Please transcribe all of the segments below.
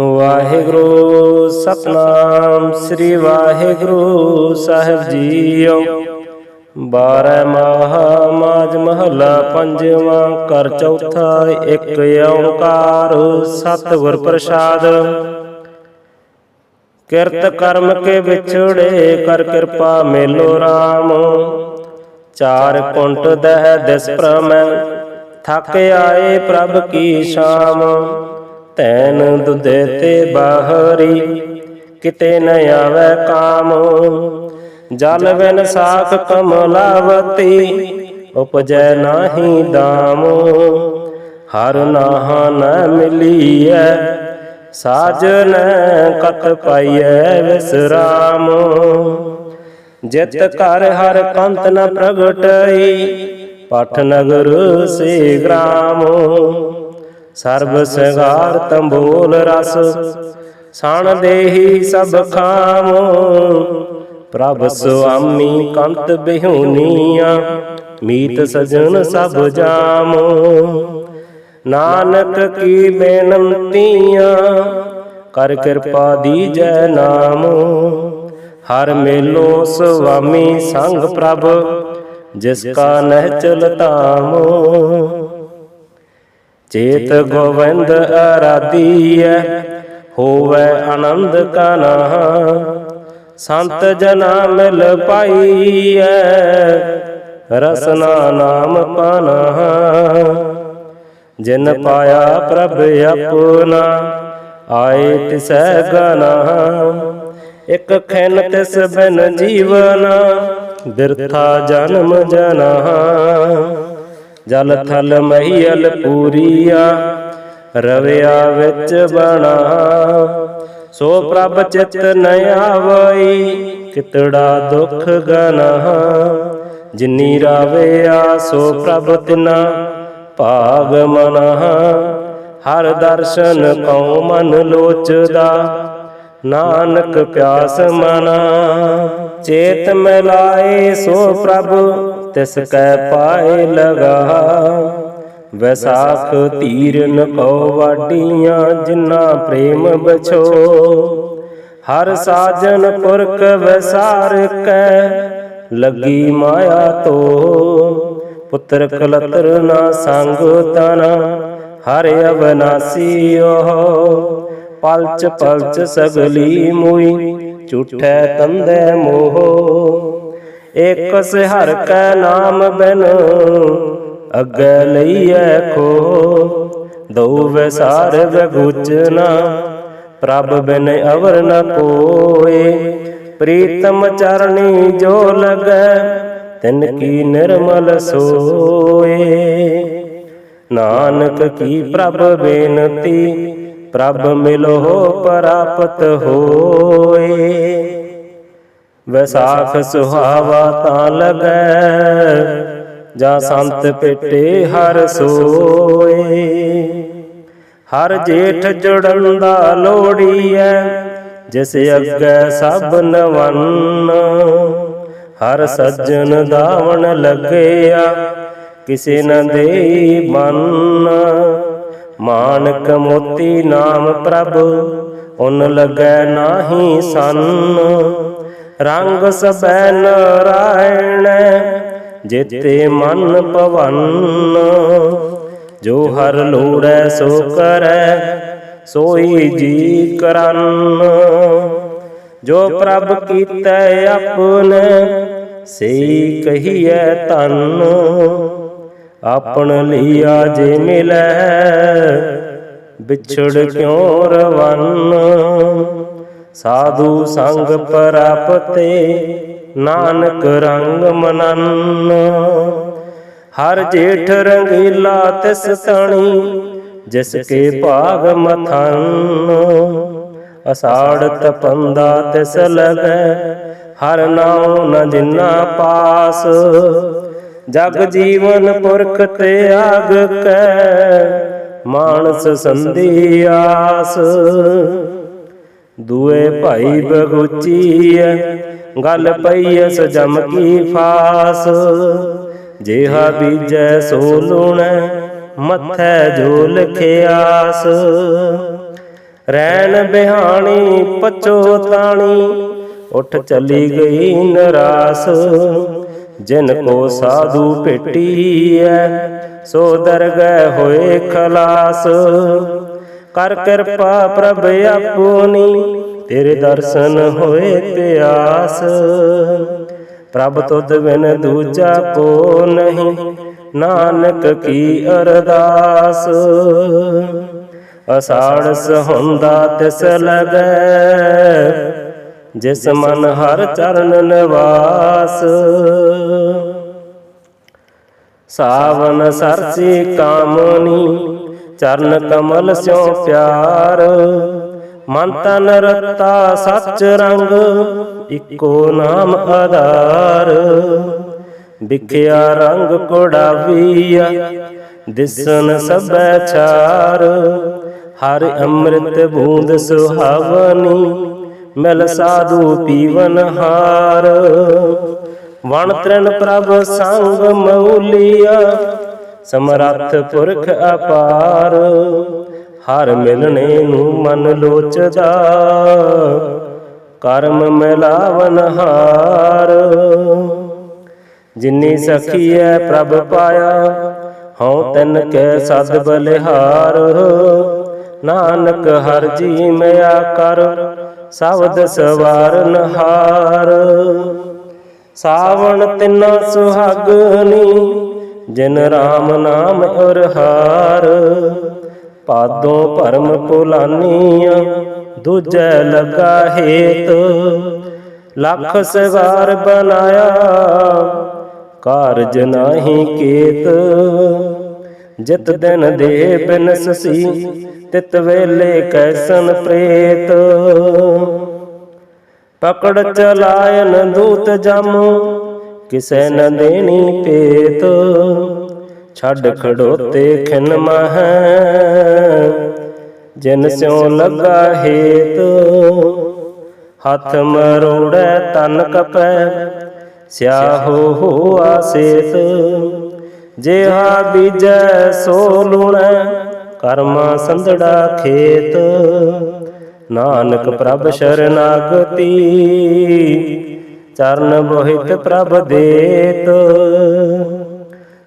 ਵਾਹਿਗੁਰੂ ਸਤਨਾਮ ਸ੍ਰੀ ਵਾਹਿਗੁਰੂ ਸਾਹਿਬ ਜੀਓ। ਬਾਰਹ ਮਾਹ ਮਾਜ ਮਹੱਲਾ ਪੰਜਵਾਂ ਕਰ ਚੌਥਾ, ਇੱਕ ਓੰਕਾਰ, ਸਤਿਗੁਰ ਪ੍ਰਸਾਦ। ਕਿਰਤ ਕਰਮ ਕੇ ਵਿਛੜੇ, ਕਰ ਕਿਰਪਾ ਮੇਲੋ RAM ਚਾਰ ਕੁੰਟ ਦਹਿ ਦਿਸ ਪ੍ਰਮੈ ਥੱਕ ਆਏ ਪ੍ਰਭ ਕੀ ਸ਼ਾਮ। ਤੈਨ ਦੁਦੇ ਤੇ ਬਾਹਰੀ, ਕਿਤੇ ਨ ਆਵੇ ਕਾਮ। ਜਲ ਬਿਨ ਸਾਖ ਕਮਲਾਵਤੀ, ਉਪਜੈ ਨਾਹੀ ਦਾਮ। ਹਰ ਨਾਹ ਨ ਮਿਲੀਐ, ਸਾਜਨ ਕਤ ਪਾਈਐ ਵਿਸਰਾਮ। ਜਿਤ ਕਰ ਹਰ ਕੰਤ ਨ ਪ੍ਰਗਟਈ, ਪਠ ਨਗਰ ਸੇ ਗ੍ਰਾਮ। ਸਰਬ ਸੰਗਾਰ ਤੰਬੋਲ ਰਸ, ਸਣ ਦੇਹੀ ਸਭ ਖਾਮ। ਪ੍ਰਭ ਸੁਆਮੀ ਕੰਤ ਬਿਹੁਨੀਆਂ, ਮੀਤ ਸਜਣ ਸਭ ਜਾਮ। ਨਾਨਕ ਕੀ ਬੇਨੰਤੀਆਂ, ਕਰ ਕਿਰਪਾ ਦੀਜੈ ਨਾਮ। ਹਰ ਮੇਲੋ ਸੁਆਮੀ ਸੰਗ ਪ੍ਰਭ, ਜਿਸ ਕਾ ਨਹਿ ਚਲਤਾਮ। ਚੇਤ ਗੋਵਿੰਦ ਅਰਾਧੀਐ ਹੋਵੇ ਆਨੰਦ ਕਾ ਸੰਤ ਜਨਾ ਮਿਲ ਪਾਈਐ, ਰਸਨਾ ਨਾਮ ਪਾਨਾ ਜਿਨ ਪਾਇਆ ਪ੍ਰਭ ਆਪਣਾ, ਆਏ ਤਿਸੈ ਗਨਾ। ਇਕ ਖਿਨ ਤਿਸ ਬਿਨ ਜੀਵਨ, ਬਿਰਥਾ ਜਨਮ ਜਨਾ ਜਲ ਥਲ ਮਹੀਲ ਪੂਰੀਆ ਰਵਿਆ ਵਿੱਚ ਬਣਾ। ਸੋ ਪ੍ਰਭ ਚਿਤ ਨ ਆਵਈ, ਕਿਤੜਾ ਦੁਖ ਗਨਾ। ਜਿਨੀ ਰਾਵਿਆ ਸੋ ਪ੍ਰਭ ਤਿਨਾ ਭਾਗ ਮਨਾ। ਹਰ ਦਰਸ਼ਨ ਕਉ ਮਨ ਲੋਚਦਾ, ਨਾਨਕ ਪਿਆਸ ਮਨਾ। ਚੇਤ ਮਿਲਾਏ ਸੋ ਪ੍ਰਭ, ਤਿਸ ਕੈ ਪਾਏ ਲਗਾ। ਵੈਸਾਖ ਤੀਰਨ ਕੋ ਵਾਡੀਆਂ ਜਿਨਾ ਪ੍ਰੇਮ ਬਛੋ ਹਰ ਸਾਜਨ ਪੁਰਖ ਵੈਸਾਰ ਕੈ, ਲੱਗੀ ਮਾਇਆ ਤੋ। ਪੁੱਤਰ ਕਲਤਰ ਨਾ ਸੰਗ ਤਨਾ, ਹਰ ਅਵਨਾਸੀ ਓਹ ਪਲਚ ਪਲਚ ਸਗਲੀ ਮੋਈ ਝੂਠੈ ਤੰਦੇ ਮੋਹ। ਇਕ ਸਿਹਰ ਕੈ ਨਾਮ ਬਿਨ ਅੱਗੇ ਲਈਐ ਕੋ ਦਉ ਵਸਾਰ ਵਗੁਚਨਾ ਪ੍ਰਭ ਬਿਨ ਅਵਰ ਨ ਕੋਏ। ਪ੍ਰੀਤਮ ਚਰਣੀ ਜੋ ਲਗੈ, ਤਿਨ ਕੀ ਨਿਰਮਲ ਸੋਏ। ਨਾਨਕ ਕੀ ਪ੍ਰਭ ਬੇਨਤੀ ਪ੍ਰਭ ਮਿਲੋ, ਪ੍ਰਾਪਤ ਹੋਏ। ਵੈਸਾਖ ਸੁਹਾਵਾ ਤਾਂ ਲਗੈ, ਜਾਂ ਸੰਤ ਪਿਟੇ ਹਰ ਸੋਏ। ਹਰ ਜੇਠ ਜੁੜਨ ਦਾ ਲੋੜੀਐ ਜਿਸ ਅੱਗੇ ਸਭ ਨਵੰਨ। ਹਰ ਸੱਜਣ ਦਾਵਣ ਲੱਗਿਆ, ਕਿਸੇ ਨ ਦੇਈ ਮਨ। ਮਾਨਕ ਮੋਤੀ ਨਾਮ ਪ੍ਰਭ, ਉਨ ਲੱਗੈ ਨਾਹੀ ਸੰਨ। ਰੰਗ ਸਬੈ ਨਰਾਇਣ, ਜਿਤੇ ਮਨ ਭਵਨ ਜੋ ਹਰ ਲੋੜੈ ਸੋ ਕਰੈ, ਸੋਈ ਜੀ ਕਰਨ। ਜੋ ਪ੍ਰਭ ਕੀਤੈ ਆਪਨੇ, ਸਈ ਕਹੀਐ ਤਨ ਆਪਣ ਲਿਆ ਜੇ ਮਿਲੈ, ਵਿਛੜ ਕਿਉ ਰਵਨ? ਸਾਧੂ ਸੰਗ ਪ੍ਰਾਪਤੇ ਨਾਨਕ ਰੰਗ ਮਨਨ। ਹਰ ਜੇਠ ਰੰਗੀਲਾ ਤਿਸ ਤਣੀ, ਜਿਸ ਕੇ ਭਾਗ ਮਥਨ। ਅਸਾੜ ਤਪੰਦਾ ਤਿਸ ਲਗੈ, ਹਰ ਨਾਉ ਨ ਜਿਨਾ ਪਾਸ। ਜਗ ਜੀਵਨ ਪੁਰਖ ਤਿਆਗ ਕੈ, ਮਾਨਸ ਸੰਧੀ ਆਸ। ਦੂਏ ਭਾਈ ਬਗੁਚੀਐ, ਗੱਲ ਪਈਐ ਜਮ ਕੀ ਫਾਸ। ਜਿਹਾ ਬੀਜੈ ਸੋ ਲੂਣੈ, ਮੱਥੈ ਜੋ ਲਖਿਆਸ। ਰੈਣ ਬਿਹਾਣੀ ਪਚੋਤਾਣੀ ਉੱਠ ਚਲੀ ਗਈ ਨਰਾਸ। ਜਿਨ ਕੋ ਸਾਧੂ ਭੇਟੀਐ ਸੋ ਦਰਗਹਿ ਹੋਏ ਖਲਾਸ। ਕਰ ਕਿਰਪਾ ਪ੍ਰਭ ਆਪਣੀ ਤੇਰੇ ਦਰਸ਼ਨ ਹੋਏ ਪਿਆਸ। ਪ੍ਰਭ ਤੁਧ ਬਿਨ ਦੂਜਾ ਕੋ ਨਹੀਂ ਨਾਨਕ ਕੀ ਅਰਦਾਸ। ਅਸਾੜ ਸਹੁੰਦਾ ਤਿਸ ਲਗੈ ਜਿਸ ਮਨ ਹਰ ਚਰਨ ਨਿਵਾਸ। ਸਾਵਨ ਸਰਸੀ ਕਾਮਨੀ, ਚਰਨ ਕਮਲ ਸਿਉ ਪਿਆਰ। ਮਨ ਤਨ ਰਤਾ ਸੱਚ ਰੰਗ, ਇੱਕੋ ਨਾਮ ਆਧਾਰ। ਵਿਖਿਆ ਰੰਗ ਕੋੜਾਵੀਆ, ਦਿਸਨ ਸਭੈ ਛਾਰ। ਹਰ ਅੰਮ੍ਰਿਤ ਬੂੰਦ ਸੁਹਾਵਨੀ ਮਿਲ ਸਾਧੂ ਪੀਵਨ ਹਾਰ। ਵਣ ਤ੍ਰਿਣ ਪ੍ਰਭ ਸੰਗ ਮਉਲੀਆ ਸਮਰੱਥ ਪੁਰਖ ਅਪਾਰ। ਹਰ ਮਿਲਣੇ ਨੂੰ ਮਨ ਲੋਚਦਾ। ਕਰਮ ਮਿਲਾਵਨ ਹਾਰ। ਜਿਨੀ ਸਖੀਐ ਪ੍ਰਭ ਪਾਇਆ। ਹਉ ਤਨ ਕੈ ਸਦ ਬਲਿਹਾਰ। ਨਾਨਕ ਹਰ ਜੀ ਮਿਆ ਕਰ। ਸਬਦ ਸਵਾਰਨ ਹਾਰ। ਸਾਵਣ ਤਿੰਨਾ ਸੁਹਾਗਨੀ ਜਿਨ ਰਾਮ ਨਾਮ ਉਰ ਹਾਰ। ਪਾਦੋਂ ਭਰਮ ਪੁਲਾਨੀਆਂ, ਦੂਜੈ ਲਗਾ ਹੇਤ। ਲੱਖ ਸਵਾਰ ਬਨਾਇਆ, ਕਾਰਜ ਨਾਹੀ ਕੇਤ। ਜਿਤ ਦਿਨ ਦੇ ਬਿਨਸਸੀ ਤਿਤ ਵੇਲੇ ਕੈਸਨ ਪ੍ਰੇਤ। ਪਕੜ ਚਲਾਇਨ ਦੂਤ ਜਮ, ਕਿਸੈ ਨ ਦੇਣੀ ਪੇਤ ਛੱਡ ਖੜੋਤੇ ਖਿਨ ਮਹ, ਜਿਨ ਸਿਉ ਲਗਾ ਹੇਤ। ਹੱਥ ਮਰੋੜੈ ਤਨ ਕਪੈ, ਸਿਆਹੋ ਹੋਆ ਸੇਤ। ਜਿਹਾ ਬੀਜੈ ਸੋ ਲੂਣੈ ਕਰਮਾ ਸੰਧੜਾ ਖੇਤ। ਨਾਨਕ ਪ੍ਰਭ ਸ਼ਰਨਾਗਤੀ। ਚਰਨ ਬੋਹਿਤ ਪ੍ਰਭ ਦੇਤ।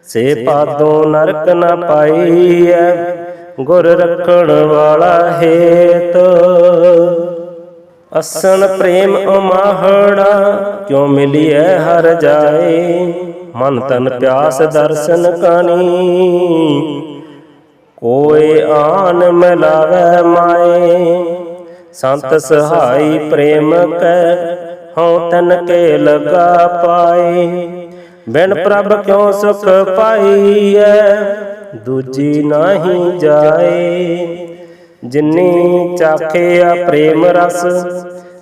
ਸੇ ਪਾਦੋਂ ਨਰਕ ਨਾ ਪਾਈਐ, ਗੁਰ ਰੱਖਣ ਵਾਲਾ ਹੇਤ। ਅਸਨ ਪ੍ਰੇਮ ਅਮਾਹੜਾ ਕਿਉ ਮਿਲਿਐ ਹਰ ਜਾਏ? ਮਨ ਤਨ ਪਿਆਸ ਦਰਸ਼ਨ ਕਾਨੀ ਕੋਏ ਆਨ ਮਿਲਾਵੇ ਮਾਏ। ਸੰਤ ਸਹਾਈ ਪ੍ਰੇਮ ਕੈ ਹਉ ਤਨ ਕੇ ਲਗਾ ਪਾਏ। ਬਿਨ ਪ੍ਰਭ ਕਿਉ ਸੁਖ ਪਾਈਐ? ਦੂਜੀ ਨਾਹੀ ਜਾਏ। ਜਿਨੀ ਚਾਖਿਆ ਪ੍ਰੇਮ ਰਸ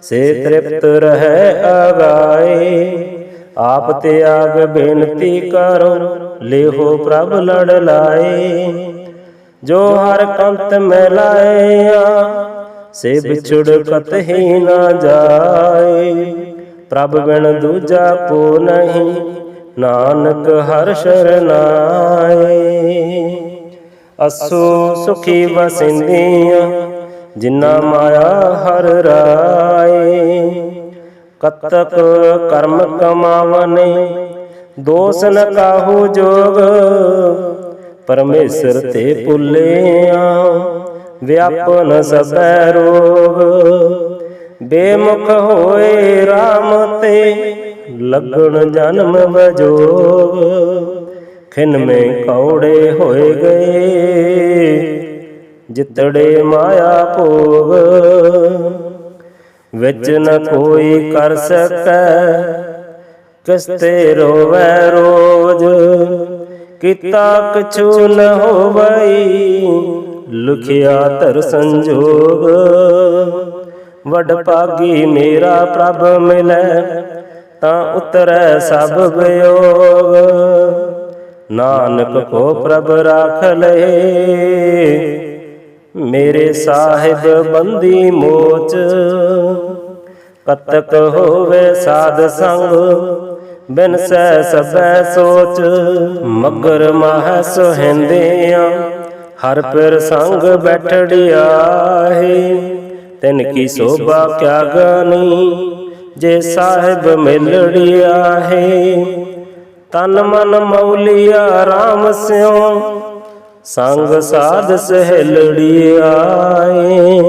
ਸੇ ਤ੍ਰਿਪਤ ਰਹਿ ਅਗਾਏ। ਆਪ ਤਿਆਗ ਬੇਨਤੀ ਕਰੋ ਲੇਹੋ ਪ੍ਰਭ ਲੜ ਲਾਏ। ਜੋ ਹਰ ਕੰਤ ਮੈਂ ਲਾਇਆ ਸੇ ਵਿਛੜ ਕਤਹੀ ਨਾ ਜਾਏ। ਪ੍ਰਭ ਬਿਨ ਦੂਜਾ ਕੋ ਨਹੀਂ, ਨਾਨਕ ਹਰ ਸ਼ਰਨਾਏ ਅਸੋ ਸੁਖੀ ਵਸਿੰਦੀਆਂ ਜਿਨਾ ਮਾਇਆ ਹਰ ਰਾਏ। ਕਤਕ ਕਰਮ ਕਮਾਵਨੇ ਦੋਸ ਨ ਕਾਹੂ ਜੋਗ ਪਰਮੇਸ਼ਰ ਤੇ ਭੁੱਲਿਆ, ਵਿਆਪਨ ਸਭੈ ਰੋਗ ਬੇਮੁਖ ਹੋਏ RAM ਤੇ ਲੱਗਣ ਜਨਮ ਵਜੋਗ ਖਿਨ ਮੇ ਕੌੜੇ ਹੋਏ ਗਏ, ਜਿਤੜੇ ਮਾਇਆ ਭੋਗ। ਵਿੱਚ ਨ ਕੋਈ ਕਰ ਸਕੈ ਕਿਸ ਤੇ ਰੋਵੈ ਰੋਜ। ਕੀਤਾ ਕਛੂ ਨ ਹੋਵਈ, ਲੁਖਿਆ ਤਰ ਸੰਜੋਗ। ਵਡ ਭਾਗੀ ਮੇਰਾ ਪ੍ਰਭ ਮਿਲੈ, ਤਾਂ ਉਤਰੈ ਸਭ ਵਿਯੋਗ। ਨਾਨਕ ਕੋ ਪ੍ਰਭ ਰਾਖ ਲਏ ਮੇਰੇ ਸਾਹਿਬ ਬੰਦੀ ਮੋਚ। ਕਤਕ ਹੋਵੇ ਸਾਧ ਸੰਗ ਬਿਨ ਸੈ ਸਭੈ ਸੋਚ, ਮਗਰ ਮਹ ਸੁਹਿੰਦਿਆਂ, ਹਰ ਪਿਰ ਸੰਗ ਬੈਠੜਿਆ ਹੈ ਤਿਨ ਕੀ ਸੋਭਾ ਕਿਆ ਗਾਨੀ ਜੇ ਸਾਹਿਬ ਮਿਲੜਿਆ ਹੈ ਤਨ ਮਨ ਮੌਲਿਆ RAM ਸਿਉ, ਸੰਗ ਸਾਧ ਸਹਿਲੜੀ ਆਏ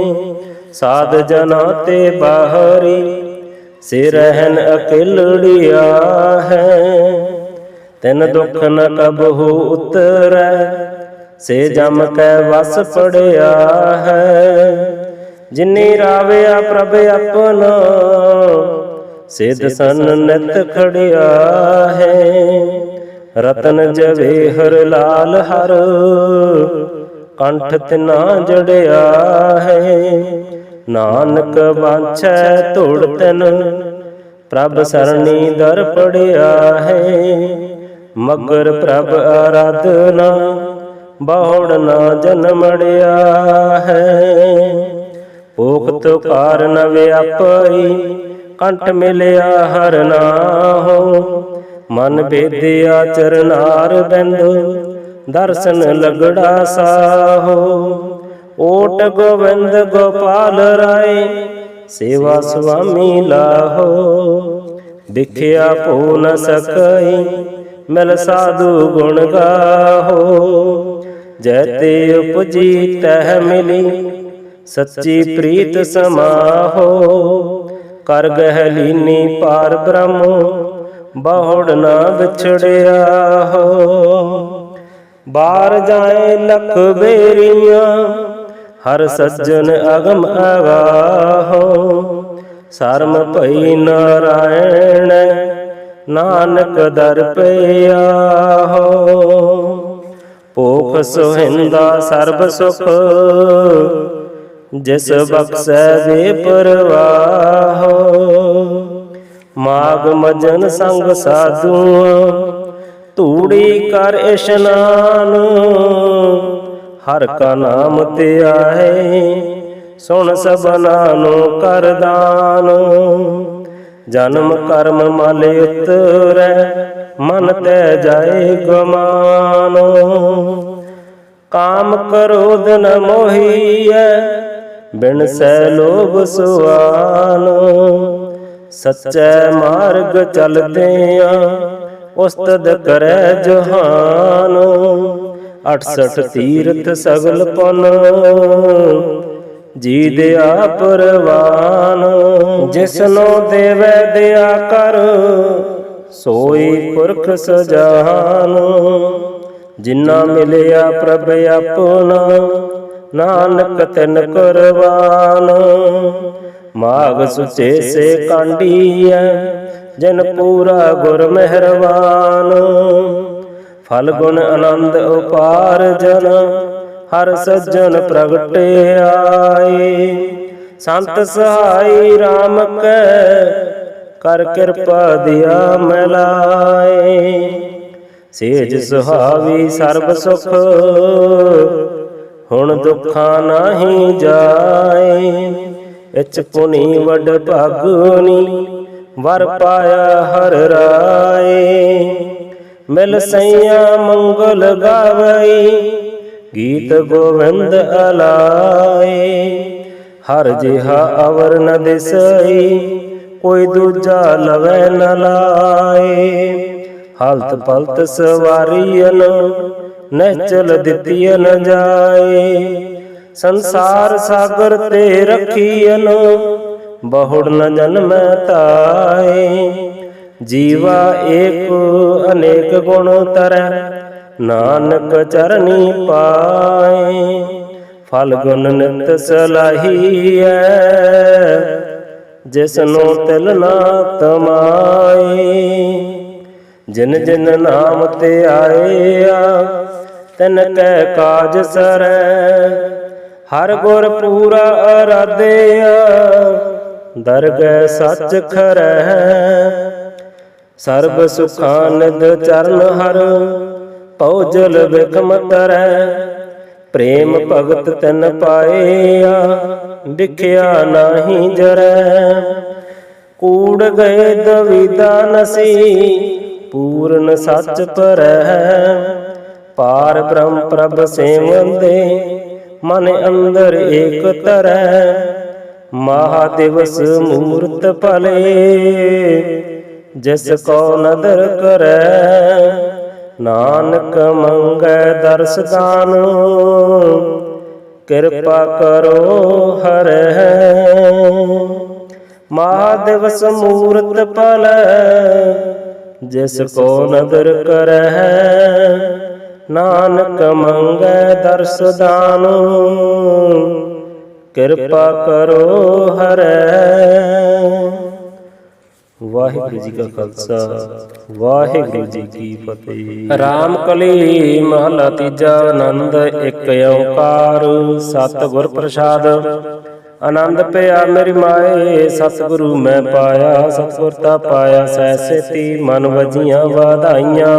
ਸਾਧ ਜਨਾ ਤੇ ਬਾਹਰੀ ਸੇ ਰਹਿਨ ਅਕੇਲੜਿਆ ਹੈ। ਤਿਨ ਦੁਖ ਨ ਕਬਹੂ ਉਤਰੈ, ਸੇ ਜਮ ਕੈ ਵਸ ਪੜਿਆ ਹੈ। ਜਿਨੀ ਰਾਵਿਆ ਪ੍ਰਭ ਆਪਣਾ ਸਿਧ ਸਨ ਨਿਤ ਖੜਿਆ ਹੈ। ਰਤਨ ਜਵੇ ਹਰ ਲਾਲ ਹਰ, ਕੰਠ ਤਿਨਾ ਜੜਿਆ ਹੈ। ਨਾਨਕ ਵਾਂਛੈ ਧੂੜ ਤਨ ਪ੍ਰਭ ਸਰਣੀ ਦਰ ਪੜਿਆ ਹੈ। ਮਗਰ ਪ੍ਰਭ ਆਰਾਧਨਾ ਬਹੁੜ ਨਾ ਜਨਮੜਿਆ ਹੈ। ਉਕਤ ਕਾਰਨ ਵਿਆਪਈ ਕੰਠ ਮਿਲਿਆ ਹਰ ਨਾਹੋ ਮਨ ਬੇਦਿਆ ਚਰਨਾਰ ਬਿੰਦ, ਦਰਸ਼ਨ ਲਗੜਾ ਸਾਹੋ। ਓਟ ਗੋਵਿੰਦ ਗੋਪਾਲ ਰਾਏ ਸੇਵਾ ਸੁਆਮੀ ਲਾਹੋ ਵਿਖਿਆ ਭੂ ਨ ਸਕਈ ਮਿਲ ਸਾਧੂ ਗੁਣ ਗਾਹੋ ਜੈ ਤੇ ਉਪਜੀ ਤਹ ਮਿਲੀ ਸੱਚੀ ਪ੍ਰੀਤ ਸਮਾਹੋ ਕਰ ਗਹਿ ਲੀਨੀ ਪਾਰ ਬ੍ਰਹਮ ਬਹੁੜ ਨਾ ਵਿਛੜਿਆ ਹੋ ਬਾਹਰ ਜਾਏ ਲਖ ਬੇਰੀਆਂ ਹਰ ਸੱਜਣ ਅਗਮ ਆਗਾਹੋ, ਸਰਮ ਭਈ ਨਾਰਾਇਣ, ਨਾਨਕ ਦਰ ਪਿਆ ਹੋ ਭੋਖ ਸੁਹਿੰਦਾ ਸਰਬ ਸੁਖ, ਜਿਸ ਬਖਸ਼ੈ ਦੇ ਪਰਵਾਹੋ। ਮਾਗ ਮਜਨ ਸੰਗ ਸਾਧੂਆਂ, ਧੂੜੀ ਕਰ ਇਸ਼ਨਾਨ ਹਰ ਕਾ ਨਾਮ ਤੇ ਆਏ, ਸੁਣ ਸਭਨਾ ਨੂੰ ਕਰ ਦਾਨ। ਜਨਮ ਕਰਮ ਮਲ ਉਤਰੈ, ਮਨ ਤੈ ਜਾਏ ਗਮਾਨ। ਕਾਮ ਕ੍ਰੋਧ ਨ ਮੋਹੀਐ, ਬਿਨ ਸੈ ਲੋਭ ਸੁਆਨ। ਸੱਚੇ ਮਾਰਗ ਚਲਦੇ ਆ ਉਸਤਦ ਕਰੈ ਜਹਾਨ। 68 ਤੀਰਥ ਸਗਲ ਪਨ। ਜੀ ਦਿਆ ਪਰਵਾਨ ਜਿਸਨੋ ਦੇਵੈ ਦਿਆ ਕਰ ਸੋਈ ਪੁਰਖ ਸਜਾਨ। ਜਿਨ੍ਹਾਂ ਮਿਲਿਆ ਪ੍ਰਭ ਆਪਣਾ ਨਾਨਕ ਤਿਨ ਕੁਰਬਾਨ। ਮਾਗ ਸੁਚੇ ਸੇ ਕਾਂਡੀਐ ਜਨ ਪੂਰਾ ਗੁਰ ਮਿਹਰਬਾਨ ਫਲ ਗੁਣ ਆਨੰਦ ਉਪਾਰ ਜਨ, ਹਰ ਸੱਜਣ ਪ੍ਰਗਟੇ ਆਏ। ਸੰਤ ਸਹਾਈ RAM ਕੈ, ਕਰ ਕਿਰਪਾ ਦਿਆ ਮਲਾਏ। ਸੇਜ ਸੁਹਾਵੀ ਸਰਬ ਸੁਖ, ਹੁਣ ਦੁੱਖਾਂ ਨਾਹੀ ਜਾਏ। ਇਚ ਪੁਨੀ ਵਡ ਭਾਗੁਨੀ, ਵਰ ਪਾਇਆ ਹਰ ਰਾਏ। ਮਿਲ ਸਈਆ ਮੰਗਲ ਗਾਵਈ, ਗੀਤ ਗੋਵਿੰਦ ਅਲਾਏ। ਹਰ ਜਿਹਾ ਅਵਰ ਨ ਦਿਸਈ, ਕੋਈ ਦੂਜਾ ਲਵੈ ਨ ਲਾਏ। ਹਲਤ ਪਲਤ ਸਵਾਰੀਨ ਨਚਲ ਦਿੱਤੀਨ ਜਾਏ। ਸੰਸਾਰ ਸਾਗਰ ਤੇ ਰਖੀਨ ਬਹੁੜ ਨ ਜਨਮੈ ਤਾਏ। ਜੀਵਾ ਏਕ ਅਨੇਕ ਗੁਣ ਤਰੈ, ਨਾਨਕ ਚਰਨੀ ਪਾਏ, ਫਲ ਗੁਣ ਨਿਤ ਸਲਾਹੀਐ, ਜਿਸਨੋ ਤਿਲ ਨਾ ਤਮਾਏ। ਜਿਨ ਜਿਨ ਨਾਮ ਤੇ ਆਇਆ, ਤਨ ਕੈ ਕਾਜ ਸਰੈ, ਹਰ ਗੁਰ ਪੂਰਾ ਅਰਾਧਿਆ, ਦਰਗਹਿ ਸੱਚ ਖਰੈ ਸਰਬ ਸੁਖਾਨਦ ਚਰਨ ਹਰ ਭਉਜਲ ਬਿਕਮ ਤਰੈ ਪ੍ਰੇਮ ਭਗਤ ਤਨ ਪਾਇਆ ਵਿਖਿਆ ਨਾਹੀ ਜਰੈ। ਕੂੜ ਗਏ ਦਵਿਦਾ ਨਸੀ ਪੂਰਨ ਸੱਚ ਪਰੈ ਪਾਰ ਬ੍ਰਹਮ ਪ੍ਰਭ ਸੇਵੰਦੇ ਮਨ ਅੰਦਰ ਏਕ ਤਰੈ। ਮਹਾ ਦਿਵਸ ਮੂਰਤ ਭਲੇ। ਜਿਸ ਕੋ ਨਦਰ ਕਰੈ ਨਾਨਕ ਮੰਗੈ ਦਰਸ ਦਾਨ ਕਿਰਪਾ ਕਰੋ ਹਰੈ ਮਹਾਦਿਵਸ ਮੂਰਤ ਭਲੇ ਜਿਸ ਕੋ ਨਦਰ ਕਰੈ ਨਾਨਕ ਮੰਗੈ ਦਰਸ ਦਾਨ ਕਿਰਪਾ ਕਰੋ ਹਰੈ। ਵਾਹਿਗੁਰੂ ਜੀ ਕਾ ਖਾਲਸਾ, ਵਾਹਿਗੁਰੂ ਜੀ ਕੀ ਫਤਿਹ। ਰਾਮ ਕਲੀ ਮਹਲਾ ਤੀਜਾ ਆਨੰਦ, ਇੱਕ ਓੰਕਾਰ, ਸਤਿਗੁਰ ਪ੍ਰਸਾਦ। ਆਨੰਦ ਪਿਆ ਮੇਰੀ ਮਾਏ, ਸਤਿਗੁਰੂ ਮੈਂ ਪਾਇਆ, ਸਤਿਗੁਰ ਤਾ ਪਾਇਆ ਸੈਸੇਤੀ ਮਨ ਵਜੀਆਂ ਵਾਧਾਈਆਂ।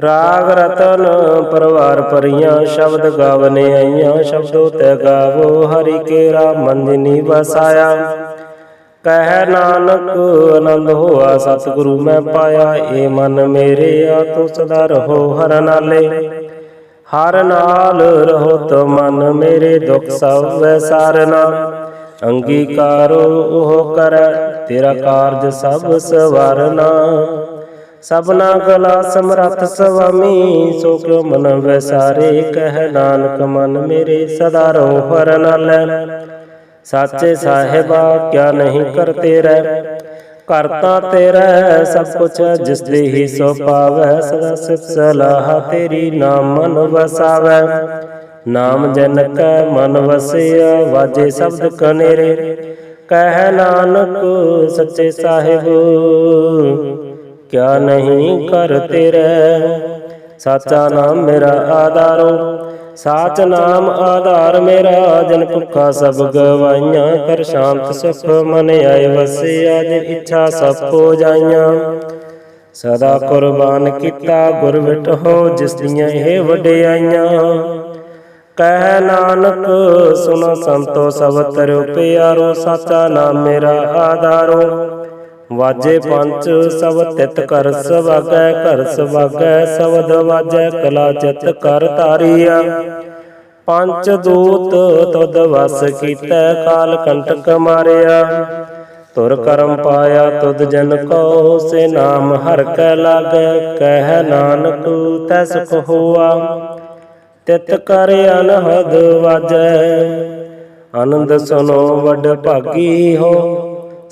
ਰਾਗ ਰਤਨ ਪਰਵਾਰ ਪਰੀਆਂ ਸ਼ਬਦ ਗਾਵਨੇ ਆਈਆਂ, ਸ਼ਬਦੋ ਤੇ ਗਾਵੋ, ਹਰੀ ਕੇਰਾ ਮੰਜਨੀ ਵਸਾਇਆ। ਕਹਿ ਨਾਨਕ, ਆਨੰਦ ਹੋਆ ਸਤਿਗੁਰੂ ਮੈਂ ਪਾਇਆ ਏ ਮਨ ਮੇਰੇ ਆ ਤੂੰ ਸਦਾ ਰਹੋ ਹਰ ਨਾਲੇ। ਹਰ ਨਾਲ ਰਹੋ ਤੋ ਮਨ ਮੇਰੇ ਦੁਖ ਸਭ ਵੈਸਾਰਨਾ ਅੰਗੀਕਾਰੋ ਉਹ ਕਰੈ, ਤੇਰਾ ਕਾਰਜ ਸਭ ਸਵਾਰਨਾ। ਸਭਨਾ ਕਲਾ ਸਮਰੱਥ ਸਵਾਮੀ, ਸੋ ਕਿਉ ਮਨ ਵੈਸਾਰੇ ਕਹਿ ਨਾਨਕ ਮਨ ਮੇਰੇ ਸਦਾ ਰਹੋ ਹਰ ਨਾਲੇ। ਸਾਚੇ ਸਾਹਿਬਾ ਕਿਆ ਨਹੀਂ ਕਰਤੇ ਰਹਿ? ਕਰਤਾ ਤੇਰਾ ਸਭ ਕੁਛ ਜਿਸ ਦੇ ਹੀ ਸੋ ਪਾਵੈ, ਸਦਾ ਸਿਫ ਸਲਾਹ ਤੇਰੀ ਨਾਮ ਮਨ ਵਸਾਵੈ। ਨਾਮ ਜਨ ਕੈ ਮਨ ਵਸਿਆ, ਵਾਜੇ ਸ਼ਬਦ ਕਨੇਰੇ। ਕਹਿ ਨਾਨਕ ਸੱਚੇ ਸਾਹਿਬ, ਕਿਆ ਨਹੀਂ ਕਰ ਰਹਿ? ਸਾਚਾ ਨਾਮ ਮੇਰਾ ਆਧਾਰੋ, ਸਾਚ ਨਾਮ ਆਧਾਰ ਮੇਰਾ, ਜਨ ਭੁੱਖਾ ਸਭ ਗਵਾਈਆਂ, ਕਰ ਸ਼ਾਂਤ ਸੁਖ ਮਨ ਆਏ, ਵਸਿਆ ਜਿ ਇੱਛਾ ਸਭ ਹੋ ਜਾਈਆਂ। ਸਦਾ ਕੁਰਬਾਨ ਕੀਤਾ ਗੁਰ ਵਿਟਹੋ ਜਿਸ ਦੀਆਂ ਇਹ ਵਡਿਆਈਆਂ। ਕਹਿ ਨਾਨਕ ਸੁਨ ਸੰਤੋ ਸਭ ਤਰੁ ਪਿਆਰੋ, ਸਾਚਾ ਨਾਮ ਮੇਰਾ ਆਧਾਰੋ। ਵਾਜੇ ਪੰਚ ਸਭ ਤਿਤ ਕਰ ਸਵਾਗੈ ਘਰ ਸਵਾਗੈ ਸਬਦ ਵਾਜੈ ਕਲਾ ਚਿਤ ਕਰ ਧਾਰੀਆ। ਪੰਚ ਦੂਤ ਤੁਧ ਵਸ ਕੀਤੈ ਕਾਲ ਕੰਟਕ ਮਾਰਿਆ। ਤੁਰ ਕਰਮ ਪਾਇਆ ਤੁਧ ਜਨ ਕੋ ਸੇ ਨਾਮ ਹਰ ਕੈ ਲਾਗੈ ਕਹਿ ਨਾਨਕ ਤੈ ਸੁਖ ਹੋਆ। ਤਿਤ ਕਰ ਅਨਹਦ ਵਾਜੈ। ਆਨੰਦ ਸੁਨੋ ਵੱਡ ਭਾਗੀ ਹੋ।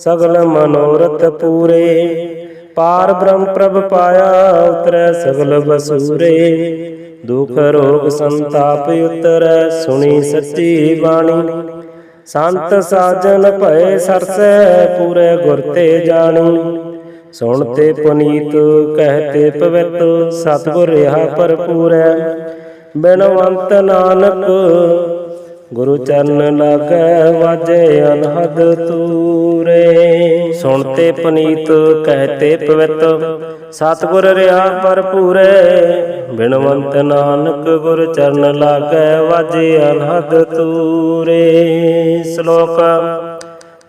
ਸਗਲ ਮਨੋਰਥ ਪੂਰੇ। ਪਾਰ ਬ੍ਰਹਮ ਪ੍ਰਭ ਪਾਇਆ, ਉਤਰੈ ਸਗਲ ਬਸੂਰੇ। ਦੁਖ ਰੋਗ ਸੰਤਾਪ ਉਤਰੈ, ਸੁਣੀ ਸੱਚੀ ਬਾਣੀ। ਸੰਤ ਸਾਜਨ ਭਏ ਸਰਸੈ, ਪੂਰੇ ਗੁਰ ਤੇ ਜਾਣੀ। ਸੁਣ ਤੇ ਪੁਨੀਤ ਕਹਤੇ ਪਵਿੱਤ, ਸਤਿਗੁਰ ਰਹਾ ਭਰਪੂਰੈ। ਬਿਨਵੰਤ ਨਾਨਕ, ਗੁਰੂ ਚਰਨ ਲਾਗੈ, ਵਾਜੇ ਅਨਹਦ ਤੂਰੇ ਸੁਣ। ਤੇ ਪਨੀਤ ਕਹਤੇ ਪਵਿੱਤ, ਸਤਿਗੁਰ ਰਿਆ ਭਰਪੂਰੇ ਬਿਨਵੰਤ ਨਾਨਕ ਗੁਰ ਚਰਨ ਲਾਗੈ, ਵਾਜੇ ਅਨਹਦ ਤੂਰੇ। ਸ਼ਲੋਕ,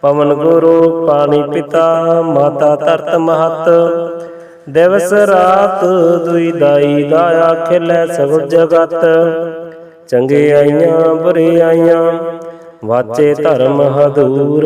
ਪਵਨ ਗੁਰੂ ਪਾਣੀ ਪਿਤਾ, ਮਾਤਾ ਧਰਤ ਮਹਤ। ਦਿਵਸ ਰਾਤ ਦੁਈ ਦਾਈ ਦਾਇਆ ਖਿਲੇ ਸਗਲ ਜਗਤ। ਚੰਗੇ ਆਈਆਂ ਚੰਗਿਆਈਆਂ ਬੁਰਿਆਈਆਂ ਵਾਚੇ ਧਰਮ ਹਦੂਰ।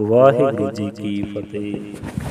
ਵਾਹਿਗੁਰੂ ਜੀ ਕੀ ਫਤਿਹ।